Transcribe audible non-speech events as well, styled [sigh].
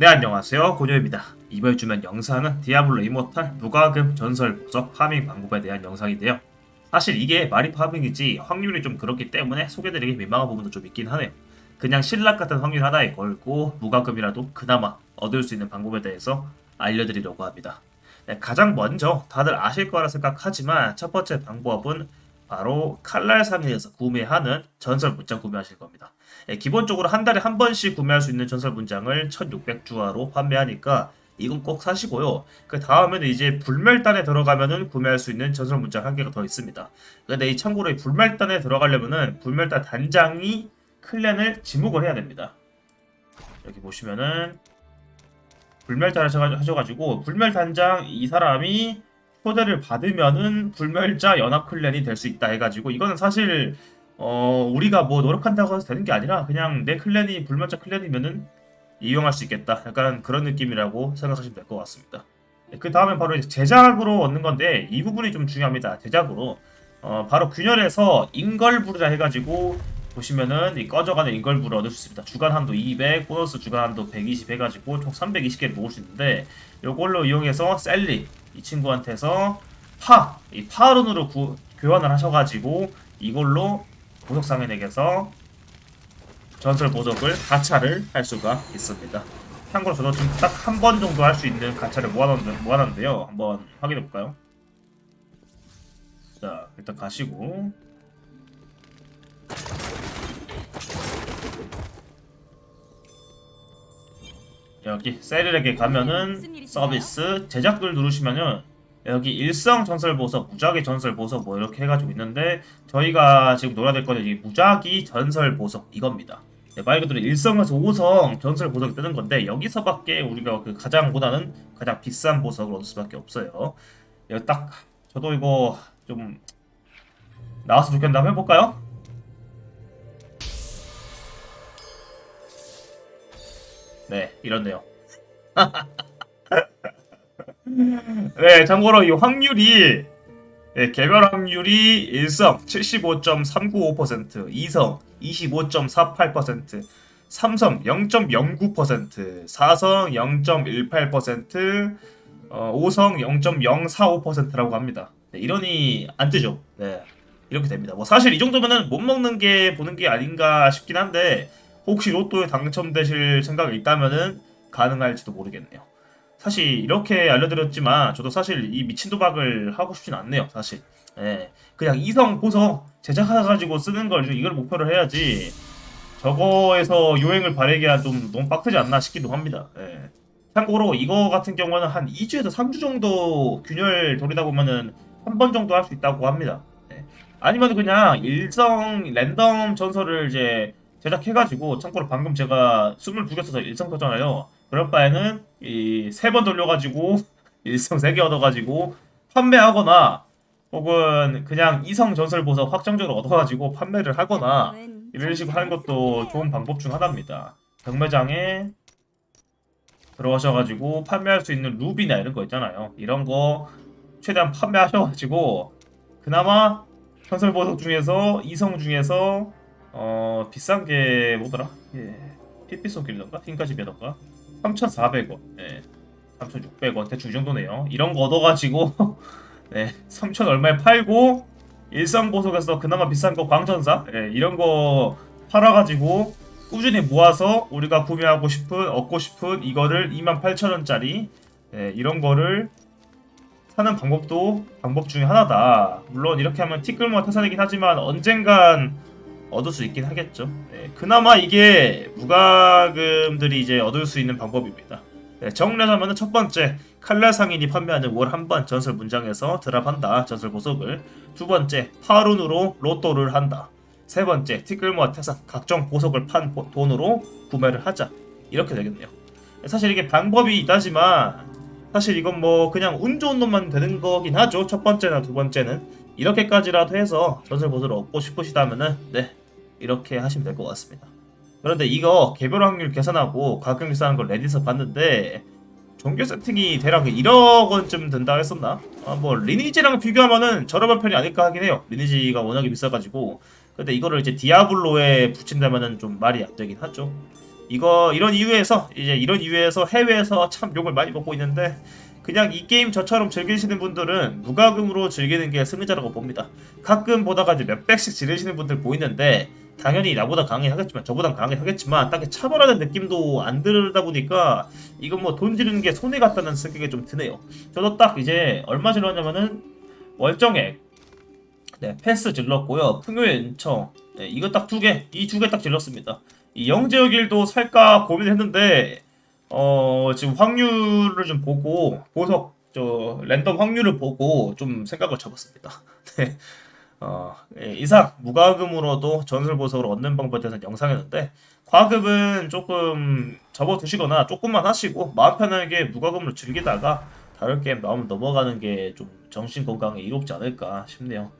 네 안녕하세요. 고녀입니다. 이번 주면 영상은 디아블로 이모탈 무과금 전설 보석 파밍 방법에 대한 영상인데요. 사실 이게 말이 파밍이지 확률이 좀 그렇기 때문에 소개드리기 민망한 부분도 좀 있긴 하네요. 그냥 신락 같은 확률 하나에 걸고 무과금이라도 그나마 얻을 수 있는 방법에 대해서 알려드리려고 합니다. 네, 가장 먼저 다들 아실 거라 생각하지만 첫 번째 방법은 바로 칼날상에서 구매하는 전설 문장 구매하실 겁니다. 예, 기본적으로 한 달에 한 번씩 구매할 수 있는 전설 문장을 1600주화로 판매하니까 이건 꼭 사시고요. 그 다음에는 이제 불멸단에 들어가면은 구매할 수 있는 전설 문장 한 개가 더 있습니다. 근데 이 참고로 이 불멸단에 들어가려면은 불멸단 단장이 클랜을 지목을 해야 됩니다. 여기 보시면은 불멸단을 하셔가지고 불멸단장 이 사람이 초대를 받으면은 불멸자 연합 클랜이 될 수 있다 해가지고 이거는 사실 어 우리가 뭐 노력한다고 해서 되는 게 아니라 그냥 내 클랜이 불멸자 클랜이면은 이용할 수 있겠다 약간 그런 느낌이라고 생각하시면 될 것 같습니다. 그 다음에 바로 제작으로 얻는 건데 이 부분이 좀 중요합니다. 제작으로 어 바로 균열에서 인걸부르자 해가지고 보시면은 이 꺼져가는 인걸부를 얻을 수 있습니다. 주간 한도 200, 보너스 주간 한도 120 해가지고 총 320개를 모을 수 있는데 이걸로 이용해서 셀리 이 친구한테서 파, 이 파룬으로 구, 교환을 하셔가지고 이걸로 보석 상인에게서 전설 보석을 가차를 할 수가 있습니다. 참고로 저도 지금 딱 한 번 정도 할 수 있는 가차를 모아놨는데, 모아놨는데요. 한번 확인해 볼까요? 자, 일단 가시고 여기 셀일에게 가면은 서비스 제작들 누르시면은 여기 일성 전설 보석, 무작위 전설 보석 뭐 이렇게 해가지고 있는데 저희가 지금 놀아야 될 거는 이 무작위 전설 보석 이겁니다. 네, 말 그대로 일성에서 5성 전설 보석이 뜨는 건데 여기서밖에 우리가 그 가장보다는 가장 비싼 보석을 얻을 수밖에 없어요. 여기 딱 저도 이거 좀 나왔으면 좋겠는데 한번 해볼까요? 네, 이렇네요. 네, 참고로 이 확률이 네, 개별 확률이 1성 75.395%, 2성 25.48%, 3성 0.09%, 4성 0.18%, 어, 5성 0.045%라고 합니다. 네, 이러니 안 뜨죠. 네, 이렇게 됩니다. 뭐 사실 이 정도면은 못 먹는 게 보는 게 아닌가 싶긴 한데 혹시 로또에 당첨되실 생각이 있다면은 가능할지도 모르겠네요. 사실 이렇게 알려드렸지만 저도 사실 이 미친 도박을 하고 싶진 않네요. 사실. 예. 그냥 이성 보석 제작해가지고 쓰는 걸 이걸 목표로 해야지. 저거에서 요행을 바라기가 좀 너무 빡세지 않나 싶기도 합니다. 예. 참고로 이거 같은 경우는 한 2주에서 3주 정도 균열 돌리다 보면은 한 번 정도 할 수 있다고 합니다. 예. 아니면 그냥 일성 랜덤 전설을 이제 제작해가지고 참고로 방금 제가 22개 써서 일성 썼잖아요. 그럴 바에는 이 세 번 돌려가지고 [laughs] 일성 3개 얻어가지고 판매하거나 혹은 그냥 이성 전설 보석 확정적으로 얻어가지고 판매를 하거나 이런 식으로 하는 것도 좋은 방법 중 하나입니다. 경매장에 들어가셔가지고 판매할 수 있는 루비나 이런 거 있잖아요. 이런 거 최대한 판매하셔가지고 그나마 전설 보석 중에서 이성 중에서 어 비싼 게 뭐더라? 예. PP 손길이던가 핑까지 배던가 3,400원, 예. 3,600원 대충 이 정도네요. 이런 거 얻어가지고 [laughs] 네, 3,000 얼마에 팔고 일상 보석에서 그나마 비싼 거 광전사, 예, 이런 거 팔아가지고 꾸준히 모아서 우리가 구매하고 싶은 얻고 싶은 이거를 28,000원짜리 예, 이런 거를 사는 방법도 방법 중에 하나다. 물론 이렇게 하면 티끌모아 태산이긴 하지만 언젠간 얻을 수 있긴 하겠죠. 네, 그나마 이게 무과금들이 이제 얻을 수 있는 방법입니다. 네, 정리하자면 첫 번째 칼날 상인이 판매하는 월 한 번 전설 문장에서 드랍한다 전설 보석을 두 번째 파룬으로 로또를 한다 세 번째 티끌모아 태산 각종 보석을 판 보- 돈으로 구매를 하자 이렇게 되겠네요. 사실 이게 방법이 있다지만 사실 이건 뭐 그냥 운 좋은 놈만 되는 거긴 하죠. 첫 번째나 두 번째는 이렇게까지라도 해서 전설 보석을 얻고 싶으시다면은 네 이렇게 하시면 될 것 같습니다. 그런데 이거 개별 확률 계산하고 가격 비싼 걸 레딧에서 봤는데 종교 세팅이 대략 1억 원쯤 든다 했었나? 아, 뭐 리니지랑 비교하면은 저렴한 편이 아닐까 하긴 해요. 리니지가 워낙에 비싸가지고 근데 이거를 이제 디아블로에 붙인다면은 좀 말이 안 되긴 하죠. 이거 이런 이유에서 이제 이런 이유에서 해외에서 참 욕을 많이 먹고 있는데 그냥 이 게임 저처럼 즐기시는 분들은 무과금으로 즐기는 게 승리자라고 봅니다. 가끔 보다가 이제 몇백씩 지르시는 분들 보이는데 당연히 나보다 강하게 하겠지만 저보다 강하게 하겠지만 딱히 차별하는 느낌도 안 들다 보니까 이건 뭐 돈 지르는 게 손해 같다는 생각이 좀 드네요. 저도 딱 이제 얼마 질렀냐면은 월정액 네 패스 질렀고요. 풍요의 은청 네, 이거 딱 두 개, 이 두 개 딱 질렀습니다. 이 영재혁일도 살까 고민했는데 어 지금 확률을 좀 보고 보석 저 랜덤 확률을 보고 좀 생각을 접었습니다. [laughs] 네. 어, 예, 이상 무과금으로도 전설 보석을 얻는 방법에 대해서 영상이었는데 과금은 조금 접어두시거나 조금만 하시고 마음 편하게 무과금으로 즐기다가 다른 게임 나오면 넘어가는 게 좀 정신 건강에 이롭지 않을까 싶네요.